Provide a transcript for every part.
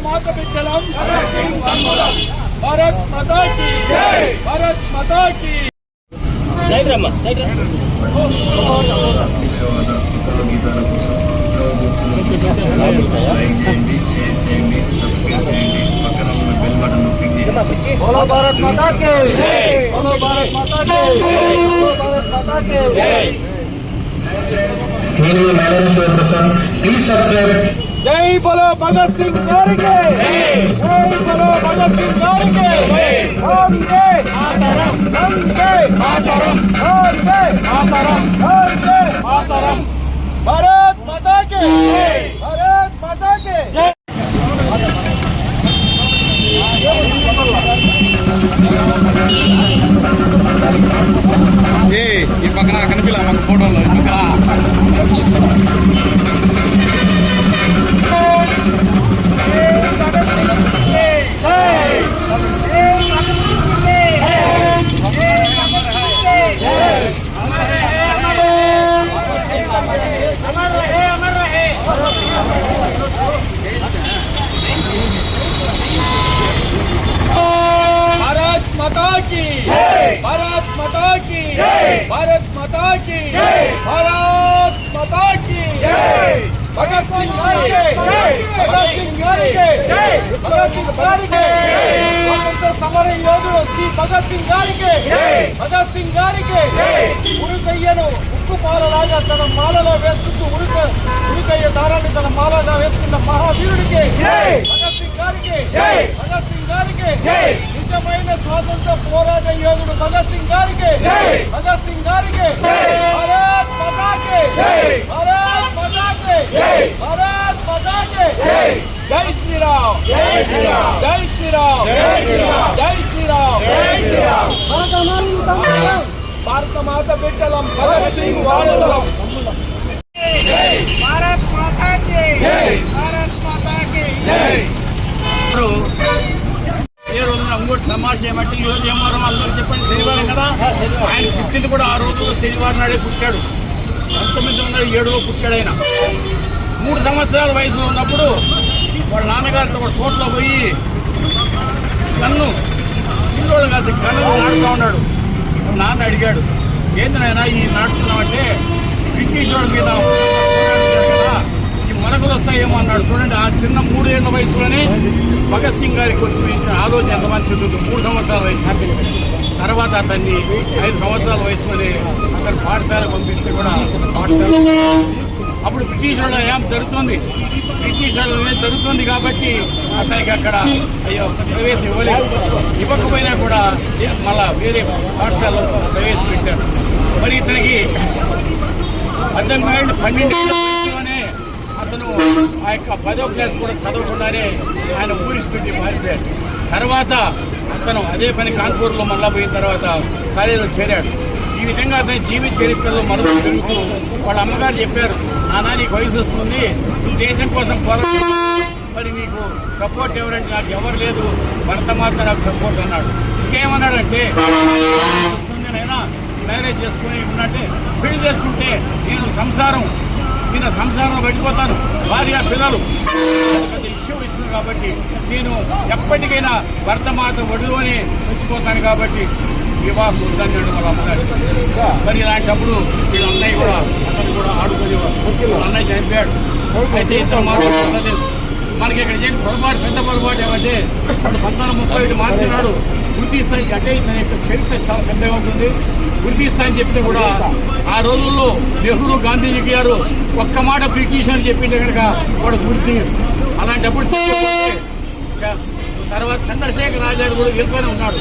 మాత బిడ్డలం భారత్ మాతాకి భారత్ మాతాకి సైడ్ రమ్మా సైడ్ రా విజయవాడ ఇతర గీతాల కోసం లైక్ చేయండి షేర్ చేయండి సబ్స్క్రైబ్ చేయండి పక్కన ఉన్న బెల్ బటన్ క్లిక్ చేయండి బోలో జై బలో భగత్ సింగ్ గారికి! జై బలో భగత్ సింగ్ గారికి! వందే మాతరం! వందే మాతరం! వందే మాతరం! వందే మాతరం! భారత్ మాతాకి! భారత్ మాతాకి! జై! ఈ की। भारत माता की। भारत माता की। भारत माता की। भगत सिंह भगत सिंह भगत सिंह गारिके సమర యోధుడు శ్రీ భగత్ సింగ్ గారికి భగత్ సింగ్ గారికి ఉరికయ్యను ఉక్కు పాలలాగా తన మాలలో వేసుకుంటూ ఉరిక ఉరికయ్య దారాన్ని తన మాలగా వేసుకున్న మహావీరుడికి. భగత్ సింగ్ గారికి. భగత్ సింగ్ గారికి. నిజమైన స్వాతంత్ర పోరాట యోధుడు భగత్ సింగ్ గారికి భగత్ సింగ్ గారికి భారత్ మాతాకి భారత్ మాతాకి భారత్ మాతాకి జై శ్రీరామ్ జై శ్రీరామ్ జై శ్రీరామ్ జై శ్రీరామ్ జై శ్రీరామ్ జై శ్రీరామ్ భారత మాత బిడ్డలం భగత్ సింగ్ వారసులం భారత్ మాతాకి భారత్ మాతాకి ఏ రోజున ఇంకోటి సమాజం ఏమంటే ఈ రోజు ఏం అందరూ చెప్పండి శనివారం కదా. ఆయన పుట్టింది కూడా ఆ రోజుల్లో శనివారం నాడే పుట్టాడు. పంతొమ్మిది వందల ఏడులో పుట్టాడు ఆయన. మూడు సంవత్సరాల వయసులో ఉన్నప్పుడు వాళ్ళ నాన్నగారితో ఒక తోటలో పోయి కన్ను పిల్లోడు కాదు కన్ను నాటుతూ ఉన్నాడు. నాన్న అడిగాడు ఏంది నాయన ఈ నాటుతున్నామంటే బ్రిటిష్ వాడి మీద ఈ వస్తాయేమో అన్నాడు. చూడండి ఆ చిన్న మూడేళ్ళ వయసులోనే భగత్ సింగ్ గారికి వచ్చిన ఆలోచన ఎంతమంది చెందుతుంది. మూడు సంవత్సరాల వయసు తర్వాత అతన్ని ఐదు సంవత్సరాల వయసులోనే అతను పాఠశాల పంపిస్తే కూడా పాఠశాల అప్పుడు బ్రిటిష్ వాళ్ళ ఏం జరుగుతుంది. బ్రిటిష్ వాళ్ళ జరుగుతుంది కాబట్టి అతనికి అక్కడ అయ్యో ప్రవేశం ఇవ్వలేదు. ఇవ్వకపోయినా కూడా మళ్ళా వేరే పాఠశాలలో ప్రవేశపెట్టారు మరి ఇతనికి పద్దెనిమిది ఏళ్ళు పన్నెండు అతను ఆ యొక్క పదో క్లాస్ కూడా చదవకుండానే ఆయన ఊరిసి పెట్టి మారిపోయాడు. తర్వాత అతను అదే పని కాన్పూర్లో మళ్ళా పోయిన తర్వాత కాలేజీలో చేరాడు. ఈ విధంగా అతని జీవిత చరిత్రలో మరొక పెరుగుతూ వాళ్ళ అమ్మగారు చెప్పారు నానా నీకు వయసు వస్తుంది నువ్వు దేశం కోసం పోరాడు. మరి నీకు సపోర్ట్ ఎవరంటే నాకు ఎవరు లేదు భర్త మాత్రం నాకు సపోర్ట్ అన్నాడు. ఇంకేమన్నాడంటే వస్తుంది నైనా మ్యారేజ్ చేసుకుని ఉన్నట్టే పెళ్ళి చేసుకుంటే నేను సంసారం నేను సంసారంలో పడిపోతాను భార్య పిల్లలు. పెద్ద ఇష్యూ ఇస్తుంది కాబట్టి నేను ఎప్పటికైనా భర్త మాత ఒడిలోనే చచ్చిపోతాను కాబట్టి వివాహం వద్దన్నాడు వాళ్ళ అమ్మగారు. మరి ఇలాంటప్పుడు వీళ్ళ అన్నయ్య కూడా అతను కూడా ఆడుకునేవాడు అన్నయ్య చనిపోయాడు. అయితే ఇద్దరు మాట్లాడలేదు మనకి ఇక్కడ చేయండి పొరపాటు పెద్ద పొరపాటు ఏమంటే పంతొమ్మిది ముప్పై ఐదు మార్చినాడు గుర్తిస్తాయి అంటే దాని యొక్క చరిత్ర చాలా పెద్దగా ఉంటుంది. గుర్తిస్తాయని చెప్తే కూడా ఆ రోజుల్లో నెహ్రూ గాంధీజీ గారు ఒక్క మాట బ్రిటిష్ అని చెప్పింటే కనుక వాడు గుర్తి అలాంటప్పుడు తర్వాత చంద్రశేఖర్ ఆజాద్ కూడా గెలుపునే ఉన్నాడు.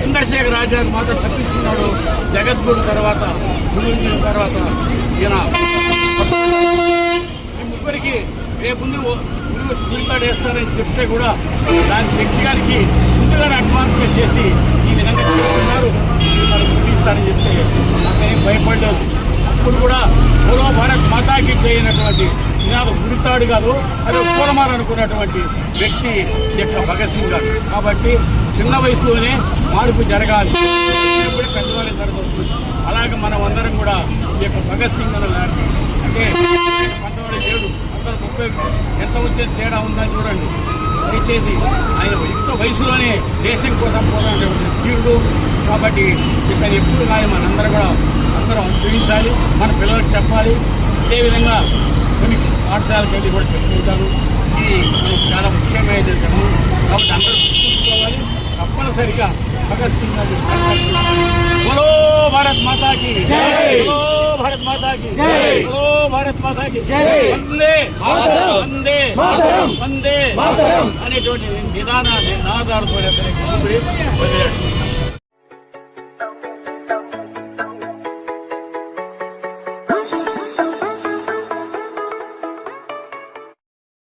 చంద్రశేఖర్ ఆజాద్ మాత్రం తప్పిస్తున్నాడు జగద్గురు తర్వాత గురువు తర్వాత ఈయన. ఈ ముగ్గురికి రేపు గురువు గురికాడు వేస్తారని చెప్తే కూడా దాని వ్యక్తిగానికి ముందుగానే అడ్వాన్స్ చేసి ఈ విధంగా చేస్తున్నారు. మనం గుర్తిస్తారని చెప్తే అతనేం భయపడలేదు అప్పుడు కూడా పూర్వ భారత్ మాతాకి చేయనటువంటి నినాదం గురితాడు కాదు అది పూలమాల అనుకున్నటువంటి వ్యక్తి యొక్క భగత్ సింగ్ గారు. కాబట్టి చిన్న వయసులోనే మార్పు జరగాలి. ఇప్పుడు పెద్దవాళ్ళకి జరగవచ్చు అలాగే మనం అందరం కూడా ఈ యొక్క భగత్ సింగ్ అనే అంటే పంతొమ్మిది ఏడు పంతొమ్మిది ముప్పై ఎంత వచ్చే తేడా ఉందని చూడండి. దయచేసి ఆయన యుక్త వయసులోనే దేశం కోసం పోరాడే తీరుడు కాబట్టి ఇతను ఎప్పుడు కానీ మనందరం కూడా అందరం అనుసరించాలి మన పిల్లలకు చెప్పాలి. అదేవిధంగా కొన్ని పాఠశాలకు వెళ్ళి కూడా చెప్పుకుంటారు ఇది మనకు చాలా ముఖ్యమైన ధర్మం కాబట్టి అందరూ గుర్తుంచుకోవాలి. తప్పనిసరిగా భగత్ సింగ్ గారి భారత్ మాతా కి బోలో భారత్ మాతా కి బోలో భారత్ మాతా కి వందే వందే వందే అనేటువంటి నిదానాన్ని నినాదాలతో అతనికి ముందు వదిలాడు